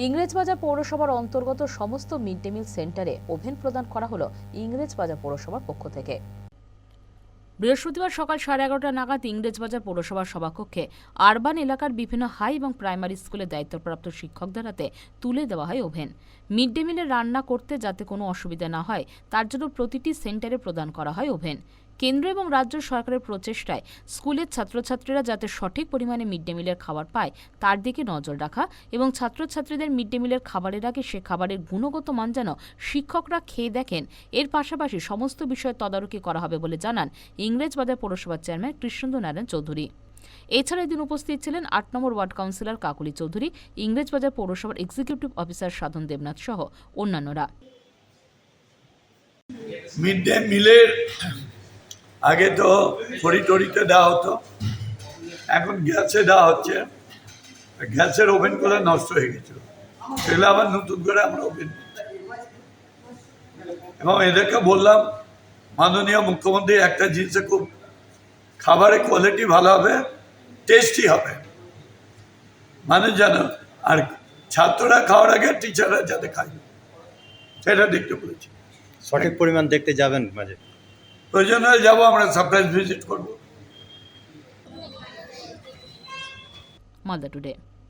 ইংরেজবাজার পৌরসভার অন্তর্গত সমস্ত মিড ডে মিল সেন্টারে ওভেন প্রদান করা হলো ইংরেজবাজার পৌরসভার পক্ষ থেকে। বৃহস্পতিবার সকাল সাড়ে এগারোটা নাগাদ ইংরেজবাজার পৌরসভার সভাকক্ষে আরবান এলাকার বিভিন্ন হাই এবং প্রাইমারি স্কুলে দায়িত্বপ্রাপ্ত শিক্ষকদের হাতে তুলে দেওয়া হয় ওভেন। মিড ডে মিলে রান্না করতে যাতে কোনো অসুবিধা না হয়, তার জন্য প্রতিটি সেন্টারে প্রদান করা হয় ওভেন। কেন্দ্র এবং রাজ্য সরকারের প্রচেষ্টায় স্কুলের ছাত্রছাত্রীরা যাতে সঠিক পরিমাণে মিড ডে মিলের খাবার পায়, তার দিকে নজর রাখা এবং ছাত্রছাত্রীদের মিড ডে মিলের খাবারের আগে সে খাবারের গুণগত মান যেন শিক্ষকরা খেয়ে দেখেন, এর পাশাপাশি সমস্ত বিষয়ে তদারকি করা হবে বলে জানান ইংরেজবাজার পৌরসভার চেয়ারম্যান কৃষ্ণেন্দু নারায়ণ চৌধুরী। এছাড়া এদিন উপস্থিত ছিলেন আট নম্বর ওয়ার্ড কাউন্সিলর কাকুলি চৌধুরী, ইংরেজবাজার পৌরসভার এক্সিকিউটিভ অফিসার সাধন দেবনাথ সহ অন্যান্যরা। মিড ডে মিলের আগে তো খড়ি টড়িতে দেওয়া হতো। এখন গ্যাসে দেওয়া হচ্ছে। গ্যাসের ওভেনগুলো নষ্ট হয়ে গেছিল সেগুলো আবার নতুন করে আমরা ওভেন এবং এদেরকে বললাম, মাননীয় মুখ্যমন্ত্রী, একটা জিনিসে খুব, খাবারের কোয়ালিটি ভালো হবে টেস্টি হবে। মানুষ যেন, আর ছাত্ররা খাওয়ার আগে টিচাররা যাতে খায়। সেটা দেখতে বলেছি। সঠিক পরিমাণ দেখতে যাবেন মাঝে। প্রয়োজন হলে যাব আমরা সারপ্রাইজ ভিজিট করব। মালদা টুডে